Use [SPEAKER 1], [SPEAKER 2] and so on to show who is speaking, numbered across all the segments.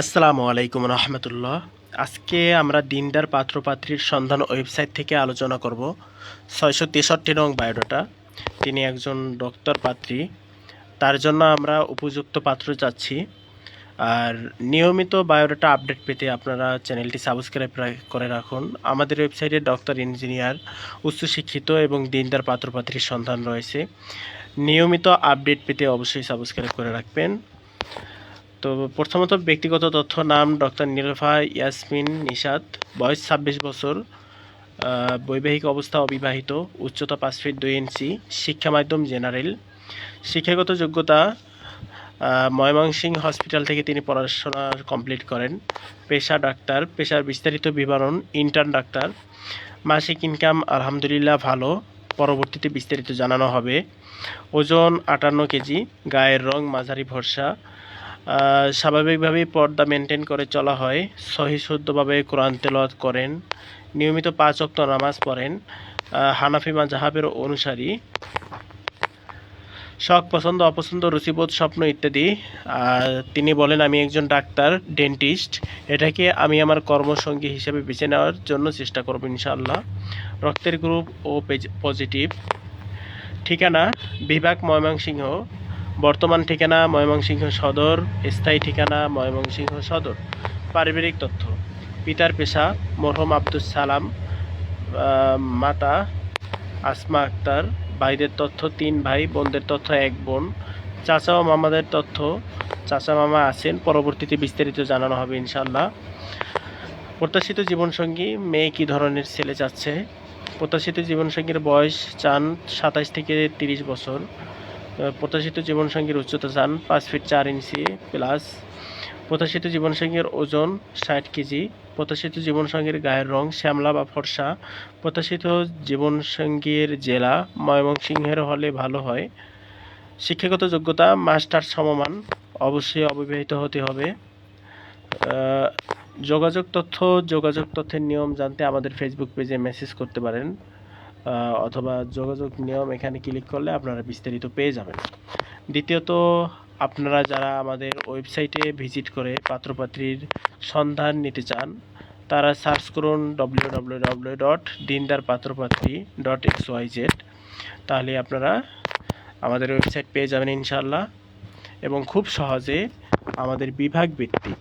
[SPEAKER 1] আসসালামু আলাইকুম রহমতুল্লাহ। আজকে আমরা দিনদার পাত্রপাত্রীর সন্ধান ওয়েবসাইট থেকে আলোচনা করব ছয়শো তেষট্টি নং বায়োডাটা। তিনি একজন ডক্টর পাত্রী। তার জন্য আমরা উপযুক্ত পাত্র চাচ্ছি। আর নিয়মিত বায়োডাটা আপডেট পেতে আপনারা চ্যানেলটি সাবস্ক্রাইব করে রাখুন। আমাদের ওয়েবসাইটে ডক্টর ইঞ্জিনিয়ার, উচ্চশিক্ষিত এবং দিনদার পাত্রপাত্রীর সন্ধান রয়েছে। নিয়মিত আপডেট পেতে অবশ্যই সাবস্ক্রাইব করে রাখবেন। তো প্রথমত ব্যক্তিগত তথ্য, নাম ডক্টর নীলফা ইয়াসমিন নিশাদ বয়স ছাব্বিশ বছর বৈবাহিক অবস্থা অবিবাহিত, উচ্চতা পাঁচ ফিট দুই ইঞ্চি, শিক্ষা মাধ্যম জেনারেল। শিক্ষাগত যোগ্যতা ময়মনসিংহ হসপিটাল থেকে তিনি পড়াশোনা কমপ্লিট করেন। পেশা ডাক্তার, পেশার বিস্তারিত বিবরণ ইন্টার্ন ডাক্তার। মাসিক ইনকাম আলহামদুলিল্লাহ ভালো, পরবর্তীতে বিস্তারিত জানানো হবে। ওজন আটান্ন কেজি, গায়ের রং মাঝারি ভরসা স্বাভাবিকভাবেই পর্দা মেনটেন করে চলা হয়। সহিশুদ্ধভাবে কোরআন তেলাওয়াত করেন। নিয়মিত পাঁচ অক্ত নামাজ পড়েন। হানাফি মাজাহাবের অনুসারী। শখ, পছন্দ, অপছন্দ, রুচিবোধ, স্বপ্ন ইত্যাদি। তিনি বলেন, আমি একজন ডাক্তার, ডেন্টিস্ট। এটাকে আমি আমার কর্মসঙ্গী হিসেবে বেছে নেওয়ার জন্য চেষ্টা করব ইনশাআল্লাহ। রক্তের গ্রুপ ও পজিটিভ। ঠিকানা, বিভাগ ময়মনসিংহ। বর্তমান ঠিকানা ময়মনসিংহ সদর, স্থায়ী ঠিকানা ময়মনসিংহ সদর। পারিবারিক তথ্য, পিতার পেশা, মরহম আব্দুল সালাম মাতা আসমা আক্তার, ভাইদের তথ্য তিন ভাই, বোনদের তথ্য এক বোন। চাচা ও মামাদের তথ্য, চাচা মামা আছেন, পরবর্তীতে বিস্তারিত জানানো হবে ইনশাল্লাহ প্রত্যাশিত জীবনসঙ্গী, মেয়ে কী ধরনের ছেলে চাচ্ছে? প্রত্যাশিত জীবনসঙ্গীর বয়স চান সাতাশ থেকে তিরিশ বছর। প্রত্যাশিত জীবনসঙ্গীর উচ্চতা চান পাঁচ ফিট চার ইঞ্চি প্লাস। প্রত্যাশিত জীবনসঙ্গীর ওজন ষাট কেজি। প্রত্যাশিত জীবনসঙ্গীর গায়ের রং শ্যামলা বা ফর্সা। প্রত্যাশিত জীবনসঙ্গীর জেলা ময়মনসিংহের হলে ভালো হয়। শিক্ষাগত যোগ্যতা মাস্টার সমমান। অবশ্যই অবিবাহিত হতে হবে। যোগাযোগ তথ্য, যোগাযোগ তথ্যের নিয়ম জানতে আমাদের ফেসবুক পেজে মেসেজ করতে পারেন। অথবা যোগাযোগ নিয়ম এখানে ক্লিক করলে আপনারা বিস্তারিত পেয়ে যাবেন। দ্বিতীয়ত, আপনারা যারা আমাদের ওয়েবসাইটে ভিজিট করে পাত্রপাত্রীর সন্ধান নিতে চান, তারা সার্চ করুন ডব্লিউ ডব্লিউ ডব্লিউ ডট দিনদার পাত্রপাত্রী ডট এক্স ওয়াই জেড তাহলে আপনারা আমাদের ওয়েবসাইট পেয়ে যাবেন ইনশাল্লাহ এবং খুব সহজে আমাদের বিভাগ ভিত্তিক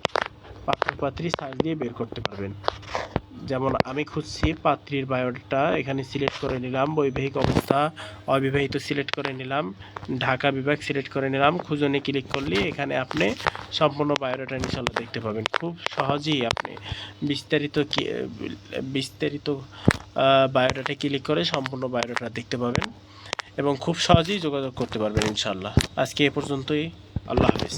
[SPEAKER 1] পাত্রপাত্রী সার্চ দিয়ে বের করতে পারবেন। যেমন আমি খুঁজছি পাত্রীর বায়োডাটা, এখানে সিলেক্ট করে নিলাম, বৈবাহিক অবস্থা অবিবাহিত সিলেক্ট করে নিলাম, ঢাকা বিভাগ সিলেক্ট করে নিলাম, খুঁজনে ক্লিক করলে এখানে আপনি সম্পূর্ণ বায়োডাটা ইনশাল্লাহ দেখতে পাবেন। খুব সহজেই আপনি বিস্তারিত বিস্তারিত বায়োডাটা ক্লিক করে সম্পূর্ণ বায়োডাটা দেখতে পাবেন এবং খুব সহজেই যোগাযোগ করতে পারবেন ইনশাল্লাহ আজকে এ পর্যন্তই। আল্লাহ হাফিজ।